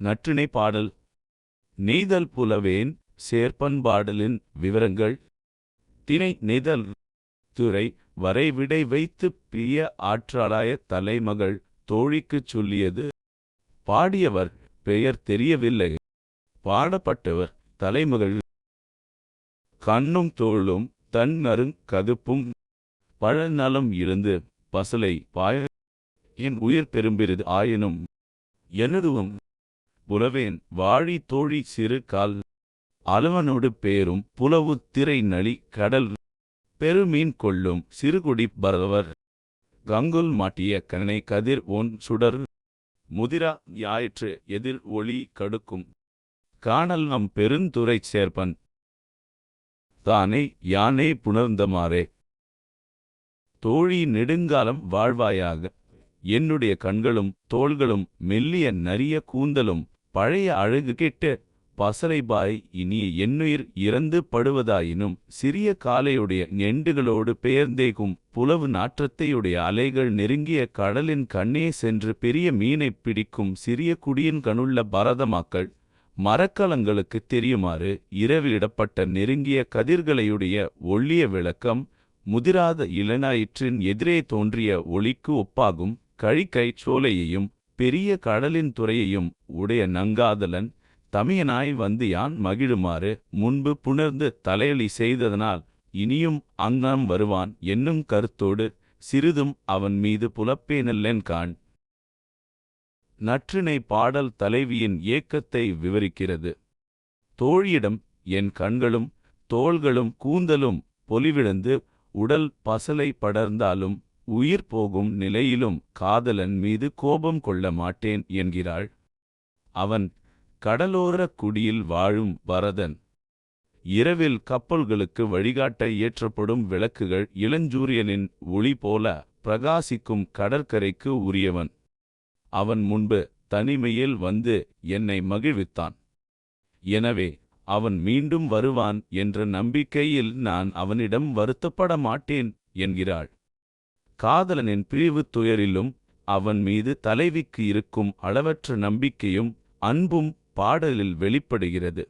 நற்றிணை பாடல். நெய்தல் புலவேன் சேர்ப்பன்பாடலின் விவரங்கள். திணை நெய்தல் துறை வரை விடை வைத்து பிரிய ஆற்றாளாய தலைமகள் தோழிக்குச் சொல்லியது. பாடியவர் பெயர் தெரியவில்லை. பாடப்பட்டவர் தலைமகள். கண்ணும் தோளும் தன் நறுங் கதுப்பும். பழநலம் இருந்து பசலை பாய. என் உயிர் பெரும்பிருது ஆயினும். எனதுவும் புலவேன் வாழி தோழி சிறு கால் அலவனோடு பேரும் புலவு திரை நளி கடல் பெருமீன் கொள்ளும் சிறுகுடி பரவர் கங்குல் மாட்டிய கனை கதிர் ஒன் சுடர் முதிரா ஞாயிற்று எதிர் ஒளி கடுக்கும் காணல் நம் பெருந்துரை சேர்ப்பன் தானே யானே புணர்ந்தமாறே தோழி நெடுங்காலம் வாழ்வாயாக என்னுடைய கண்களும் தோள்களும் மெல்லிய நரிய கூந்தலும் பழைய அழகு கெட்டு பசலைபாய் இனிய என்னுயிர் இறந்து படுவதாயினும் சிறிய காலையுடைய நெண்டுகளோடு பெயர்ந்தேகும் புலவு நாற்றத்தையுடைய அலைகள் நெருங்கிய கடலின் கண்ணே சென்று பெரிய மீனைப் பிடிக்கும் சிறிய குடியின் கணுள்ள பரதமாக்கள் மரக்கலங்களுக்குத் தெரியுமாறு இரவிடப்பட்ட நெருங்கிய கதிர்களையுடைய ஒள்ளிய விளக்கம் முதிராத இளநாயிற்றின் எதிரே தோன்றிய ஒளிக்கு ஒப்பாகும் கழிக்கைச் சோலையையும் பெரிய கடலின் துறையையும் உடைய நங்காதலன் தமியனாய் வந்து யான் மகிழுமாறு முன்பு புணர்ந்து தலையலி செய்ததனால் இனியும் அங்கம் வருவான் என்னும் கருத்தோடு சிறிதும் அவன் மீது புலப்பேனல்லென் காண். நற்றினை பாடல் தலைவியின் ஏக்கத்தை விவரிக்கிறது. தோழியிடம் என் கண்களும் தோள்களும் கூந்தலும் பொலிவிழந்து உடல் பசலை படர்ந்தாலும் உயிர் போகும் நிலையிலும் காதலன் மீது கோபம் கொள்ள மாட்டேன் என்கிறாள். அவன் கடலோரக் குடியில் வாழும் வரதன் இரவில் கப்பல்களுக்கு வழிகாட்ட இயற்றப்படும் விளக்குகள் இளஞ்சூரியனின் ஒளி போல பிரகாசிக்கும் கடற்கரைக்கு உரியவன். அவன் முன்பு தனிமையில் வந்து என்னை மகிழ்வித்தான். எனவே அவன் மீண்டும் வருவான் என்ற நம்பிக்கையில் நான் அவனிடம் வருத்தப்பட மாட்டேன் என்கிறாள். காதலனின் பிரிவுத் துயரிலும் அவன் மீது தலைவிக்கு இருக்கும் அளவற்ற நம்பிக்கையும் அன்பும் பாடலில் வெளிப்படுகிறது.